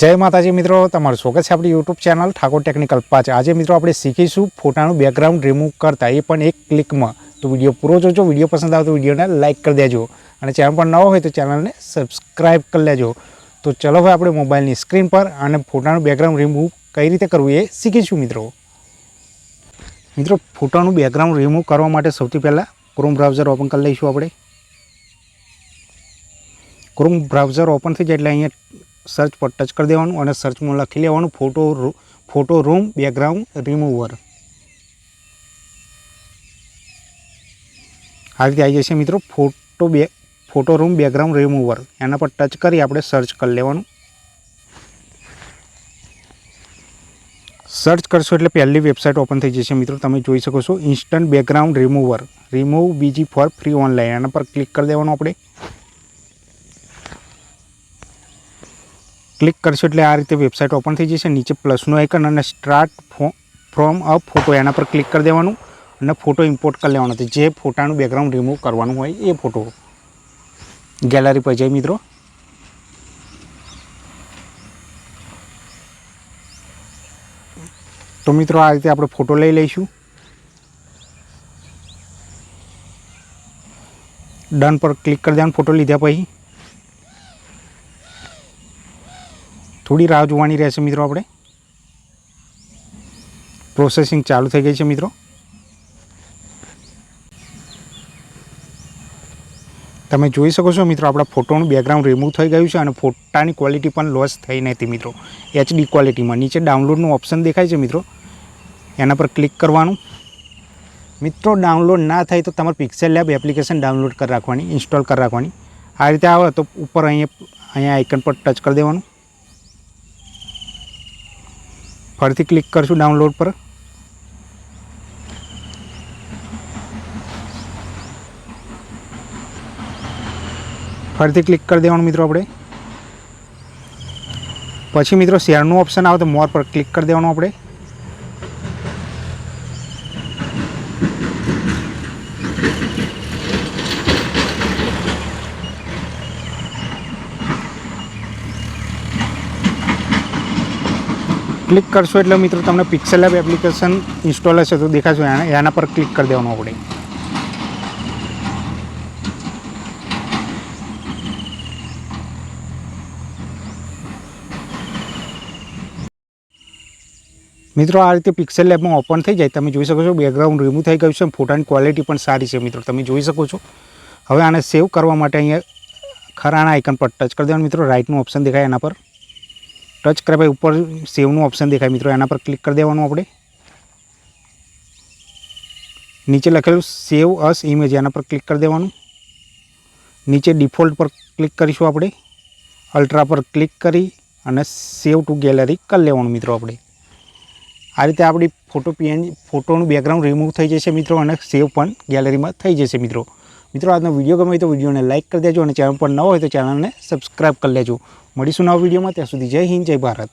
જય માતાજી મિત્રો, તમારું સ્વાગત છે આપણી યુટ્યુબ ચેનલ ઠાકોર ટેકનિકલ પાંચ આજે મિત્રો આપણે શીખીશું ફોટાનું બેકગ્રાઉન્ડ રિમૂવ કરતા. એ પણ એક ક્લિકમાં તો વીડિયો પૂરો જોજો, વીડિયો પસંદ આવે તો વિડીયોને લાઇક કરી દેજો. અને ચેનલ પર નવો હોય તો ચેનલને સબસ્ક્રાઇબ કરી લેજો. તો ચલો હવે આપણે મોબાઈલની સ્ક્રીન પર અને ફોટાનું બેકગ્રાઉન્ડ રિમૂવ કઈ રીતે કરવું એ શીખીશું મિત્રો. મિત્રો, ફોટાનું બેકગ્રાઉન્ડ રિમૂવ કરવા માટે સૌથી પહેલાં ક્રોમ બ્રાઉઝર ઓપન કરી લઈશું આપણે. ક્રોમ બ્રાઉઝર ઓપન થઈ જાય એટલે અહીંયા સર્ચ પર ટચ કરી દેવાનું અને સર્ચમાં લખી લેવાનું photo photo room background remover આ રીતે આવી જશે મિત્રો ફોટો બે ફોટો રૂમ બેકગ્રાઉન્ડ રિમૂવર એના પર ટચ કરી આપણે સર્ચ કરી લેવાનું. સર્ચ કરશો એટલે પહેલી વેબસાઇટ ઓપન થઈ જશે મિત્રો. તમે જોઈ શકો છો ઇન્સ્ટન્ટ બેકગ્રાઉન્ડ રિમૂવર રિમૂવ બીજી ફોર ફ્રી ઓનલાઈન એના પર ક્લિક કરી દેવાનું આપણે. ક્લિક કરશો એટલે આ રીતે વેબસાઇટ ઓપન થઈ જશે. નીચે પ્લસનું આઇકન અને સ્ટાર્ટ ફ્રોમ અ ફોટો એના પર ક્લિક કરી દેવાનું અને ફોટો ઇમ્પોર્ટ કરી લેવાનો. છે જે ફોટાનું બેકગ્રાઉન્ડ રિમૂવ કરવાનું હોય એ ફોટો ગેલેરી પર. જાય મિત્રો. તો મિત્રો આ રીતે આપણે ફોટો લઈ લઈશું. ડન પર ક્લિક કરી દેવાનું ફોટો લીધા પછી. થોડી રાહ જોવાની રહેશે મિત્રો આપણે. પ્રોસેસિંગ ચાલુ થઈ ગઈ છે મિત્રો. તમે જોઈ શકો છો મિત્રો આપણા ફોટોનું બેકગ્રાઉન્ડ રિમૂવ થઈ ગયું છે અને ફોટાની ક્વોલિટી પણ લોસ થઈ નથી મિત્રો. એચડી ક્વોલિટીમાં નીચે ડાઉનલોડનું ઓપ્શન દેખાય છે મિત્રો. એના પર ક્લિક કરવાનું. મિત્રો ડાઉનલોડ ના થાય તો તમારે પિક્સેલ લેબ એપ્લિકેશન ડાઉનલોડ કરી રાખવાની ઇન્સ્ટોલ કરી રાખવાની. આ રીતે આવે તો ઉપર અહીંયા અહીંયા આઇકન પર ટચ કરી દેવાનું. ફરીથી ક્લિક કરશું ડાઉનલોડ પર. ફરીથી ક્લિક કરી દેવાનું મિત્રો આપણે. પછી મિત્રો શેરનું ઓપ્શન આવે તો મોર પર ક્લિક કરી દેવાનું આપણે. ક્લિક કરશો એટલે મિત્રો તમને પિક્સેલ એપ એપ્લિકેશન ઇન્સ્ટોલ હશે તો દેખાશો. એના પર ક્લિક કરી દેવાનું આપણે. મિત્રો, આ રીતે પિક્સેલ લેબમાં ઓપન થઈ જાય. તમે જોઈ શકો છો બેકગ્રાઉન્ડ રિમૂવ થઈ ગયું છે ફોટાની ક્વોલિટી પણ સારી છે મિત્રો. તમે જોઈ શકો છો. હવે આને સેવ કરવા માટે અહીંયા ખરાના આઇકન પર ટચ કરી દેવાનું. મિત્રો રાઇટનું ઓપ્શન દેખાય એના પર. ટચ કર્યા ભાઈ, ઉપર સેવનું ઓપ્શન દેખાય મિત્રો. એના પર ક્લિક કરી દેવાનું આપણે. નીચે લખેલું સેવ અસ ઇમેજ એના પર ક્લિક કરી દેવાનું. નીચે ડિફોલ્ટ પર ક્લિક કરીશું આપણે. અલ્ટ્રા પર ક્લિક કરી અને સેવ ટુ ગેલેરી કરી લેવાનું મિત્રો આપણે. આ રીતે આપણી ફોટો પીએનજી ફોટોનું બેકગ્રાઉન્ડ રિમૂવ થઈ જશે મિત્રો અને સેવ પણ ગેલેરીમાં થઈ જશે મિત્રો. મિત્રો, આજનો વીડિયો ગમે તો વિડીયોને લાઇક કરી દેજો અને ચેનલ પર ન હોય તો ચેનલને સબસ્ક્રાઈબ કરી લેજો. મળીશું નવા વિડીયોમાં. ત્યાં સુધી જય હિન્દ જય ભારત.